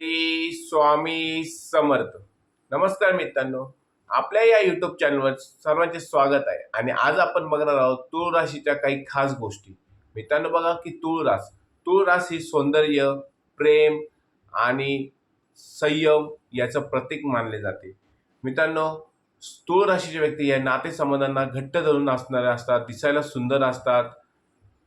श्री स्वामी समर्थ. नमस्कार मित्रांनो. आपल्या या युट्यूब चॅनलवर सर्वांचे स्वागत आहे. आणि आज आपण बघणार आहोत तुळ राशीच्या काही खास गोष्टी. मित्रांनो बघा की तुळरास. रास रास ही सौंदर्य प्रेम आणि संयम याचं प्रतीक मानले जाते. मित्रांनो तुळ राशीचे व्यक्ती या नातेसंबंधांना घट्ट धरून असणारे असतात दिसायला सुंदर असतात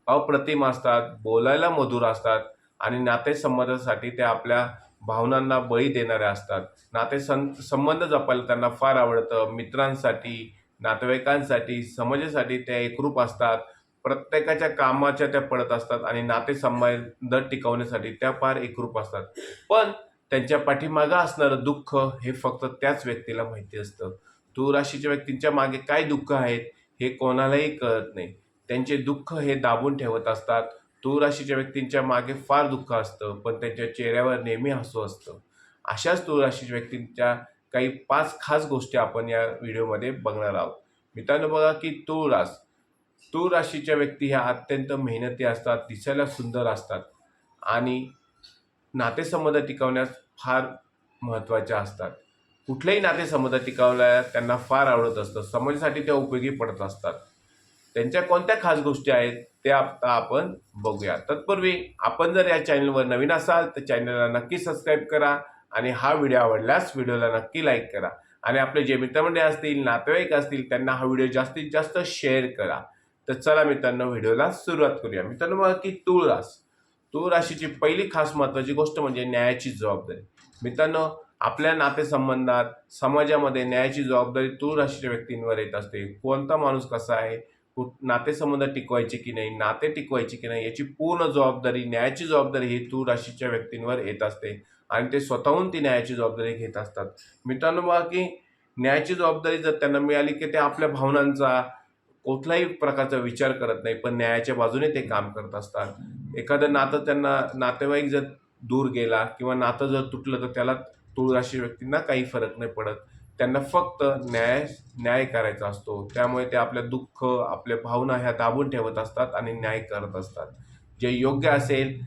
अप्रतिम असतात बोलायला मधुर असतात आणि नातेसंबंधासाठी ते आपल्या भावनांना बळी देणाऱ्या असतात. नाते सं संबंध जपायला त्यांना फार आवडतं. मित्रांसाठी नातेवाईकांसाठी समाजासाठी त्या एकरूप असतात. प्रत्येकाच्या कामाच्या त्या पडत असतात आणि नातेसंबंध टिकवण्यासाठी त्या फार एकरूप असतात. पण त्यांच्या पाठीमागं असणारं दुःख हे फक्त त्याच व्यक्तीला माहिती असतं. तू राशीच्या व्यक्तींच्या मागे काय दुःख आहेत हे कोणालाही कळत नाही. त्यांचे दुःख हे दाबून ठेवत असतात. तूळ राशीच्या व्यक्तींच्या मागे फार दुःख असतं पण त्यांच्या चेहऱ्यावर नेहमी हसू असतं. अशाच तूळ राशीच्या व्यक्तींच्या काही पाच खास गोष्टी आपण या व्हिडिओमध्ये बघणार आहोत. मित्रांनो बघा की तूळ रास. तूळ राशीच्या व्यक्ती ह्या अत्यंत मेहनती असतात दिसायला सुंदर असतात आणि नातेसंबंध टिकवण्यास फार महत्त्वाच्या असतात. कुठलेही नातेसंबंध टिकवल्या त्यांना फार आवडत असतं. समाजासाठी त्या उपयोगी पडत असतात. त्यांच्या कोणत्या खास गोष्टी आहेत ते आता आपण बघूया. तत्पूर्वी आपण जर या चॅनलवर नवीन असाल तर चॅनलला नक्की सबस्क्राईब करा आणि हा व्हिडिओ आवडल्यास व्हिडिओला नक्की लाईक करा. आणि आपले जे मित्रमंडळी असतील नातेवाईक असतील त्यांना हा व्हिडिओ जास्तीत जास्त शेअर करा. तर चला मित्रांनो व्हिडिओला सुरुवात करूया. मित्रांनो बघा की तूळ रास तूळ राशीची पहिली खास महत्त्वाची गोष्ट म्हणजे न्यायाची जबाबदारी. मित्रांनो आपल्या नातेसंबंधात समाजामध्ये न्यायाची जबाबदारी तूळ राशीच्या व्यक्तींवर येत असते. कोणता माणूस कसा आहे? कुठ नातेसंबंध टिकवायचे की नाही नाते टिकवायचे की नाही याची पूर्ण जबाबदारी न्यायाची जबाबदारी ही तूळ राशीच्या व्यक्तींवर येत असते. आणि ते स्वतःहून ती न्यायाची जबाबदारी घेत असतात. मित्रांनो बघा की न्यायाची जबाबदारी जर त्यांना मिळाली की ते आपल्या भावनांचा कुठलाही प्रकारचा विचार करत नाही पण न्यायाच्या बाजूने ते काम करत असतात. एखादं नातं त्यांना नातेवाईक जर दूर गेला किंवा नातं जर तुटलं तर त्याला तुळराशी व्यक्तींना काही फरक नाही पडत. त्यांना फक्त न्याय न्याय करायचा असतो. त्यामुळे ते आपल्या दुःख आपल्या भावना ह्या दाबून ठेवत असतात आणि न्याय करत असतात. जे योग्य असेल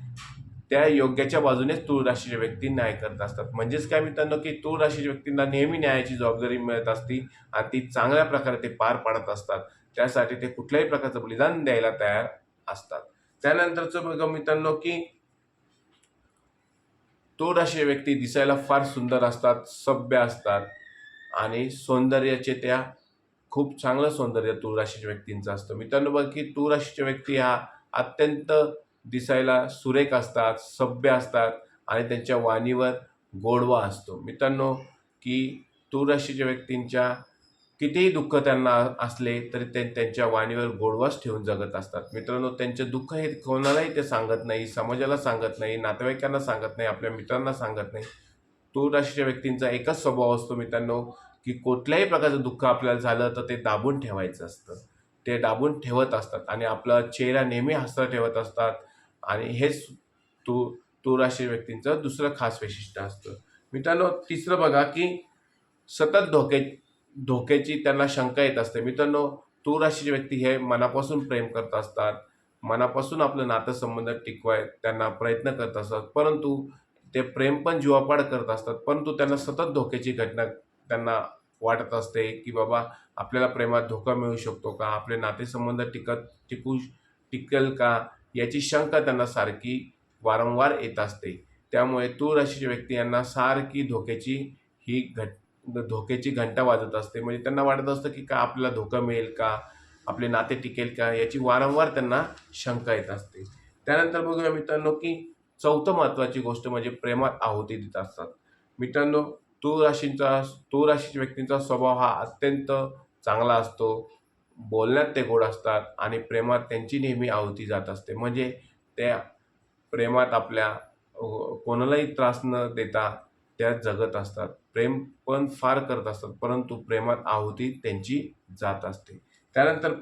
त्या योग्याच्या बाजूनेच तूळ राशीच्या व्यक्ती न्याय करत असतात. म्हणजेच काय मित्रांनो की तूळ राशीच्या व्यक्तींना नेहमी न्यायाची जबाबदारी मिळत असती आणि ती चांगल्या प्रकारे ते पार पाडत असतात. त्यासाठी ते कुठल्याही प्रकारचं बलिदान द्यायला तयार असतात. त्यानंतरचं बघा मित्रांनो की तूळ राशीच्या व्यक्ती दिसायला फार सुंदर असतात सभ्य असतात. आणि सौंदर्याचे त्या खूप चांगलं सौंदर्य तूळ राशीच्या व्यक्तींचं असतं. मित्रांनो बघ की तूळ राशीच्या व्यक्ती ह्या अत्यंत दिसायला सुरेख असतात सभ्य असतात आणि त्यांच्या वाणीवर गोडवा असतो. मित्रांनो की तूळ राशीच्या व्यक्तींच्या कितीही दुःख त्यांना असले तरी ते त्यांच्या वाणीवर गोडवाच ठेवून जगत असतात. मित्रांनो त्यांचे दुःख हे कोणालाही ते सांगत नाही समाजाला सांगत नाही नातेवाईकांना सांगत नाही आपल्या मित्रांना सांगत नाही. तूळ राशीच्या व्यक्तींचा एकच स्वभाव असतो मित्रांनो की कुठल्याही प्रकारचं दुःख आपल्याला झालं तर ते दाबून ठेवायचं असतं. ते दाबून ठेवत असतात आणि आपला चेहरा नेहमी हसरा ठेवत असतात आणि हेच तू तूळ राशी व्यक्तींचं दुसरं खास वैशिष्ट्य असतं. मित्रांनो तिसरं बघा की सतत धोके धोक्याची त्यांना शंका येत असते. मित्रांनो तूळ राशीचे व्यक्ती हे मनापासून प्रेम करत असतात. मनापासून आपलं नातंसंबंध टिकवाय त्यांना प्रयत्न करत असतात. परंतु ते प्रेम पण जीवापाड करत असतात परंतु त्यांना सतत धोक्याची घटना त्यांना वाटत असते की बाबा आपल्याला प्रेमात धोका मिळू शकतो का? आपले नातेसंबंध टिकत टिकू टिकेल का? याची शंका त्यांना सारखी वारंवार येत असते. त्यामुळे तूळ राशीच्या व्यक्ती यांना सारखी धोक्याची ही घट धोक्याची घंटा वाजत असते. म्हणजे त्यांना वाटत असतं की का आपल्याला धोका मिळेल का? आपले नाते टिकेल का? याची वारंवार त्यांना शंका येत असते. त्यानंतर बघूया मित्रांनो की चौथं महत्त्वाची गोष्ट म्हणजे प्रेमात आहुती देत असतात. मित्रांनो तूळ राशींचा तूळ राशीच्या व्यक्तींचा स्वभाव हा अत्यंत चांगला असतो. बोलण्यात ते गोड असतात आणि प्रेमात त्यांची नेहमी आहुती जात असते. म्हणजे त्या प्रेमात आपल्या कोणालाही त्रास न देता त्या जगत असतात. प्रेम पण फार करत असतात परंतु प्रेमात आहुती त्यांची जात असते. त्यानंतर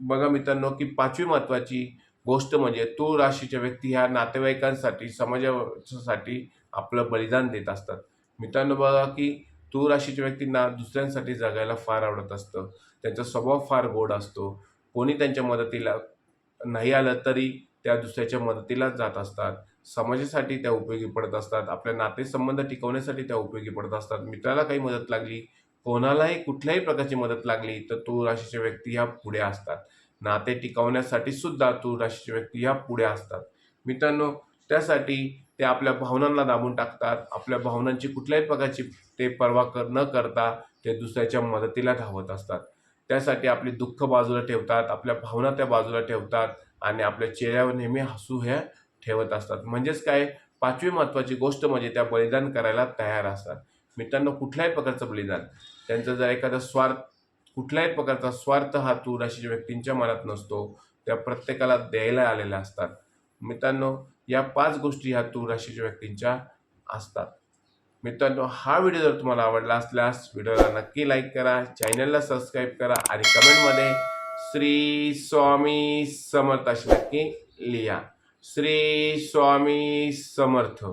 बघा मित्रांनो की पाचवी महत्त्वाची गोष्ट म्हणजे तूळ राशीच्या व्यक्ती ह्या नातेवाईकांसाठी समाजासाठी आपलं बलिदान देत असतात. मित्रांनो बघा की तूळ राशीच्या व्यक्तींना दुसऱ्यांसाठी जगायला फार आवडत असतं. त्यांचा स्वभाव फार गोड असतो. कोणी त्यांच्या मदतीला नाही आलं तरी त्या दुसऱ्याच्या मदतीला जात असतात. समाजासाठी त्या उपयोगी पडत असतात. आपल्या नातेसंबंध टिकवण्यासाठी त्या उपयोगी पडत असतात. मित्राला काही मदत लागली कोणालाही कुठल्याही प्रकारची मदत लागली तर तूळ राशीच्या व्यक्ती ह्या पुढे असतात. नाते टिकवण्यासाठी सुद्धा तूळ राशीचे व्यक्ती ह्या पुढे असतात. मित्रांनो त्यासाठी ते आपल्या भावनांना दाबून टाकतात. आपल्या भावनांची कुठल्याही प्रकारची ते पर्वा कर न करता ते दुसऱ्याच्या मदतीला धावत असतात. त्यासाठी आपली दुःख बाजूला ठेवतात आपल्या भावना त्या बाजूला ठेवतात आणि आपल्या चेहऱ्यावर नेहमी हसू ह्या ठेवत असतात. म्हणजेच काय? पाचवी महत्त्वाची गोष्ट म्हणजे त्या बलिदान करायला तयार असतात. मित्रांनो कुठल्याही प्रकारचं बलिदान. त्यांचा जर एखादा स्वार्थ कुठल्याही प्रकारचा स्वार्थ हा तूळ राशीच्या व्यक्तींच्या मनात नसतो त्या प्रत्येकाला द्यायला आलेल्या असतात. मित्रांनो या पाच गोष्टी ह्या तूळ राशीच्या व्यक्तींच्या असतात. मित्रांनो हा व्हिडिओ जर तुम्हाला आवडला असल्यास व्हिडिओला नक्की लाईक करा चॅनलला सबस्क्राईब करा आणि कमेंटमध्ये श्री स्वामी समर्थ अशी नक्की लिहा. श्री स्वामी समर्थ.